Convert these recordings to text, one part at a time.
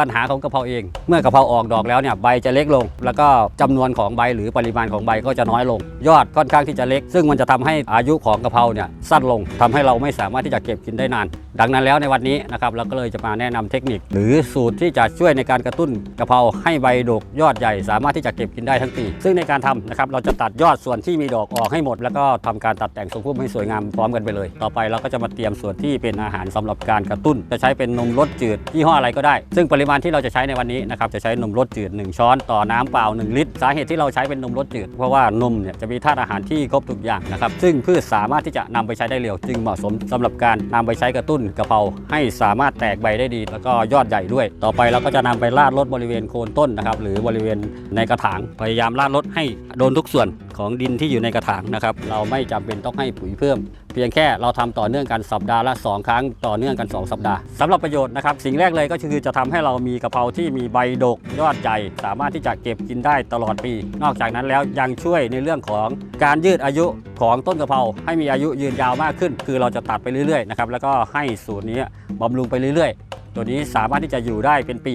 ปัญหาของกะเพราเอง เมื่อกะเพราออกดอกแล้วเนี่ยใบจะเล็กลง แล้วก็จำนวนของใบหรือปริมาณของใบก็จะน้อยลง ยอดค่อนข้างที่จะเล็ก ซึ่งมันจะทำให้อายุของกะเพราเนี่ยสั้นลงทำให้เราไม่สามารถที่จะเก็บกินได้นานดังนั้นแล้วในวันนี้นะครับเราก็เลยจะมาแนะนำเทคนิค หรือสูตรที่จะช่วยในการกระตุ้นกะเพราให้ใบดกยอดใหญ่ สามารถที่จะเก็บกินได้ทั้งปี ซึ่งในการทำนะครับเราจะตัดยอดส่วนที่มีดอกออกให้หมด แล้วก็ทำการตัดแต่งทรงพุ่มให้สวยงามพร้อมกันไปเลย ต่อไปเราก็จะมาเตรียมส่วนที่เป็นอาหารสำหรับการกระตุ้น จะใช้เป็นนมรสจืดยี่ห้ออะไรก็ได้ ซึ่งปริมาณที่เราจะใช้ในวันนี้นะครับจะใช้นมรสจืด 1 ช้อนต่อน้ำเปล่า 1 ลิตร สาเหตุที่เราใช้เป็นนมรสจืด เพราะว่านมเนี่ยจะมีธาตุอาหารที่ครบทุกอย่างนะครับซึ่งพืชสามารถที่จะนำไปใช้ได้เร็วจึงเหมาะสมสำหรับการนำไปใช้กระตุ้นกระเพราให้สามารถแตกใบได้ดี แล้วก็ยอดใหญ่ด้วย ต่อไปเราก็จะนำไปราดลดบริเวณโคนต้นนะครับหรือบริเวณในกระถางพยายามราดลดให้โดนทุกส่วนของดินที่อยู่ในกระถางนะครับเราไม่จำเป็นต้องให้ปุ๋ยเพิ่ม เพียงแค่เราทำต่อเนื่องกันสัปดาห์ละ 2 ครั้งต่อเนื่องกัน 2 สัปดาห์สำหรับประโยชน์นะครับสิ่งแรกเลยก็คือจะทำให้เรามีกระเพราที่มีใบดกยอดใหญ่สามารถที่จะเก็บกินได้ตลอดปี นอกจากนั้นแล้วยังช่วยในเรื่องของการยืดอายุของต้นกระเพราให้มีอายุยืนยาวมากขึ้น คือเราจะตัดไปเรื่อยๆนะครับแล้วก็ให้สูตรนี้บำรุงไปเรื่อยๆ ตัวนี้สามารถที่จะอยู่ได้เป็นปี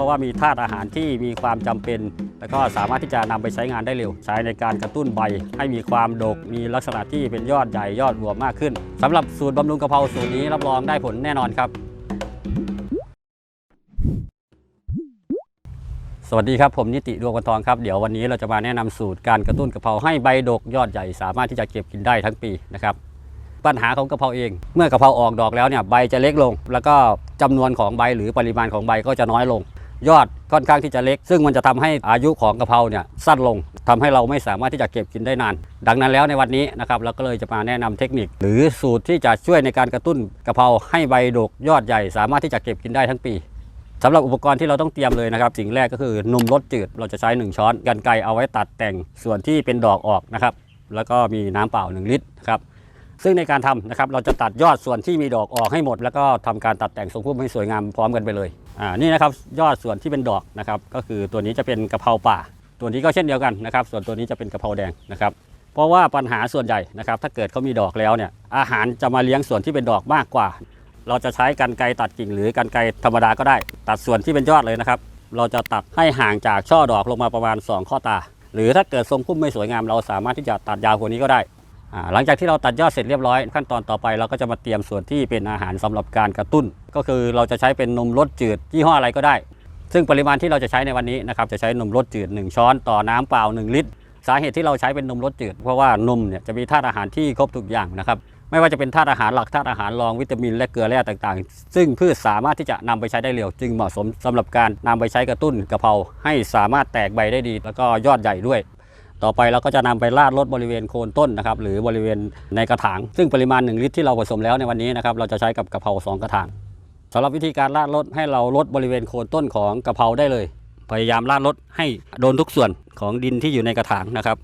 ราะว่ามีธาตุอาหารที่มีความจำเป็น แล้วก็สามารถที่จะนำไปใช้งานได้เร็ว ใช้ในการกระตุ้นใบ ให้มีความดก มีลักษณะที่เป็นยอดใหญ่ยอดรวมมากขึ้นสำหรับสูตรบำรุงกระเพราสูตรนี้รับรองได้ผลแน่นอนครับสวัสดีครับ ผมนิติดวงวันทองครับ เดี๋ยววันนี้เราจะมาแนะนำสูตรการกระตุ้นกระเพราให้ใบดกยอดใหญ่สามารถที่จะเก็บกินได้ทั้งปีนะครับปัญหาของกระเพราเอง เมื่อกระเพราออกดอกแล้วเนี่ยใบจะเล็กลง แล้วก็จำนวนของใบหรือปริมาณของใบก็จะน้อยลง ยอดค่อนข้างที่จะเล็ก ซึ่งมันจะทำให้อายุของกะเพราเนี่ยสั้นลงทำให้เราไม่สามารถที่จะเก็บกินได้นาน ดังนั้นแล้วในวันนี้นะครับเราก็เลยจะมาแนะนำเทคนิค หรือสูตรที่จะช่วยในการกระตุ้นกะเพราให้ใบดกยอดใหญ่ สามารถที่จะเก็บกินได้ทั้งปีสำหรับอุปกรณ์ที่เราต้องเตรียมเลยนะครับสิ่งแรกก็คือนมรสจืดเราจะใช้ 1 ช้อนกันไกเอาไว้ตัดแต่งส่วนที่เป็นดอกออกนะครับแล้วก็มีน้ำเปล่า 1 ลิตรครับซึ่งในการทำนะครับเราจะตัดยอดส่วนที่มีดอกออกให้หมด แล้วก็ทำการตัดแต่งทรงพุ่มให้สวยงามพร้อมกันไปเลย อ่านี่นะครับยอดส่วนที่เป็นดอกนะครับ ก็คือตัวนี้จะเป็นกะเพราป่า ตัวนี้ก็เช่นเดียวกันนะครับ ส่วนตัวนี้จะเป็นกะเพราแดงนะครับ เพราะว่าปัญหาส่วนใหญ่นะครับ ถ้าเกิดเขามีดอกแล้วเนี่ยอาหารจะมาเลี้ยงส่วนที่เป็นดอกมากกว่า เราจะใช้กันไกรตัดกิ่งหรือกันไกรธรรมดาก็ได้ ตัดส่วนที่เป็นยอดเลยนะครับ เราจะตัดให้ห่างจากช่อดอกลงมาประมาณ 2 ข้อตา หรือถ้าเกิดทรงพุ่มไม่สวยงามเราสามารถที่จะตัดยาวกว่านี้ก็ได้ หลังจากที่เราตัดยอดเสร็จเรียบร้อย ขั้นตอนต่อไปเราก็จะมาเตรียมส่วนที่เป็นอาหารสำหรับการกระตุ้น ก็คือเราจะใช้เป็นนมรสจืดยี่ห้ออะไรก็ได้ ซึ่งปริมาณที่เราจะใช้ในวันนี้นะครับจะใช้นมรสจืด 1 ช้อนต่อน้ำเปล่า 1 ลิตร สาเหตุที่เราใช้เป็นนมรสจืด เพราะว่านมเนี่ยจะมีธาตุอาหารที่ครบทุกอย่างนะครับไม่ว่าจะเป็นธาตุอาหารหลักธาตุอาหารรองวิตามินและเกลือแร่ต่างๆ ซึ่งพืชสามารถที่จะนำไปใช้ได้เร็ว จึงเหมาะสมสำหรับการนำไปใช้กระตุ้นกระเพราให้สามารถแตกใบได้ดี แล้วก็ยอดใหญ่ด้วย ต่อไปเราก็จะนำไปราดรดบริเวณโคนต้นนะครับหรือบริเวณในกระถาง ซึ่งปริมาณ 1 ลิตรที่เราผสมแล้วในวันนี้นะครับเราจะใช้กับกะเพราสองกระถางสำหรับวิธีการราดรดให้เราลดบริเวณโคนต้นของกะเพราได้เลย พยายามราดรดให้โดนทุกส่วนของดินที่อยู่ในกระถางนะครับ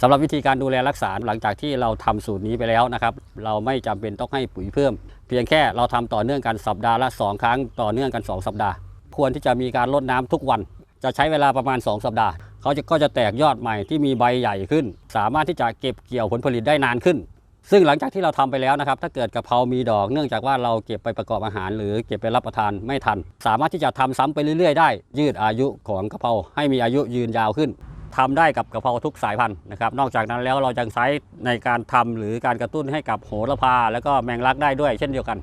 สำหรับวิธีการดูแลรักษาหลังจากที่เราทำสูตรนี้ไปแล้วนะครับ เราไม่จำเป็นต้องให้ปุ๋ยเพิ่ม เพียงแค่เราทำต่อเนื่องกันสัปดาห์ละ 2 ครั้งต่อเนื่องกัน 2 สัปดาห์ ควรที่จะมีการรดน้ำทุกวัน จะใช้เวลาประมาณ 2 สัปดาห์เขาจะก็จะแตกยอดใหม่ที่มีใบใหญ่ขึ้น สามารถที่จะเก็บเกี่ยวผลผลิตได้นานขึ้น ซึ่งหลังจากที่เราทำไปแล้วนะครับ ถ้าเกิดกะเพรามีดอกเนื่องจากว่าเราเก็บไปประกอบอาหาร หรือเก็บไปรับประทานไม่ทัน สามารถที่จะทำซ้ำไปเรื่อยๆได้ ยืดอายุของกะเพราให้มีอายุยืนยาวขึ้นทำได้กับกะเพราทุกสายพันธุ์นะครับ นอกจากนั้นแล้วเรายังใช้ในการทำหรือการกระตุ้นให้กับโหระพา แล้วก็แมงลักได้ด้วยเช่นเดียวกัน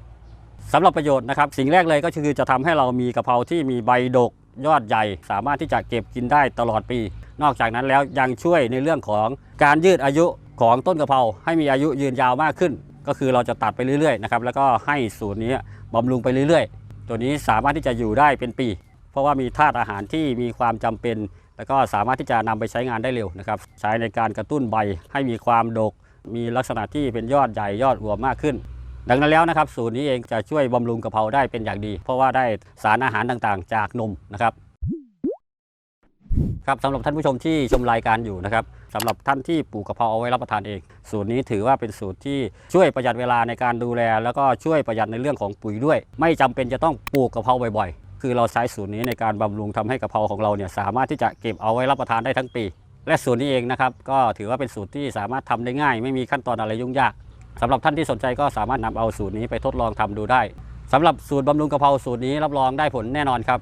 สำหรับประโยชน์นะครับ สิ่งแรกเลยก็คือจะทำให้เรามีกะเพราที่มีใบดก ยอดใหญ่ สามารถที่จะเก็บกินได้ตลอดปี นอกจากนั้นแล้วยังช่วยในเรื่องของการยืดอายุของต้นกะเพราให้มีอายุยืนยาวมากขึ้น ก็คือเราจะตัดไปเรื่อยๆนะครับแล้วก็ให้สูตรนี้บำรุงไปเรื่อยๆ ตัวนี้สามารถที่จะอยู่ได้เป็นปี เพราะว่ามีธาตุอาหารที่มีความจำเป็น แล้วก็สามารถที่จะนำไปใช้งานได้เร็วนะครับใช้ในการกระตุ้นใบให้มีความดก มีลักษณะที่เป็นยอดใหญ่ยอดรวมมากขึ้น ดังนั้นแล้วนะครับสูตรนี้เองจะช่วยบำรุงกะเพราได้เป็นอย่างดี เพราะว่าได้สารอาหารต่างๆ จากนมนะครับครับสำหรับท่านผู้ชมที่ชมรายการอยู่นะครับสำหรับท่านที่ปลูกกะเพราเอาไว้รับประทานเอง สูตรนี้ถือว่าเป็นสูตรที่ช่วยประหยัดเวลาในการดูแล แล้วก็ช่วยประหยัดในเรื่องของปุ๋ยด้วย ไม่จำเป็นจะต้องปลูกกะเพราบ่อยๆ คือเราใช้สูตรนี้ในการบำรุงทำให้กะเพราของเราเนี่ยสามารถที่จะเก็บเอาไว้รับประทานได้ทั้งปี และสูตรนี้เองนะครับก็ถือว่าเป็นสูตรที่สามารถทำได้ง่าย ไม่มีขั้นตอนอะไรยุ่งยาก สำหรับท่านที่สนใจก็สามารถนำเอาสูตรนี้ไปทดลองทำดูได้สำหรับสูตรบำรุงกระเพราสูตรนี้รับรองได้ผลแน่นอนครับ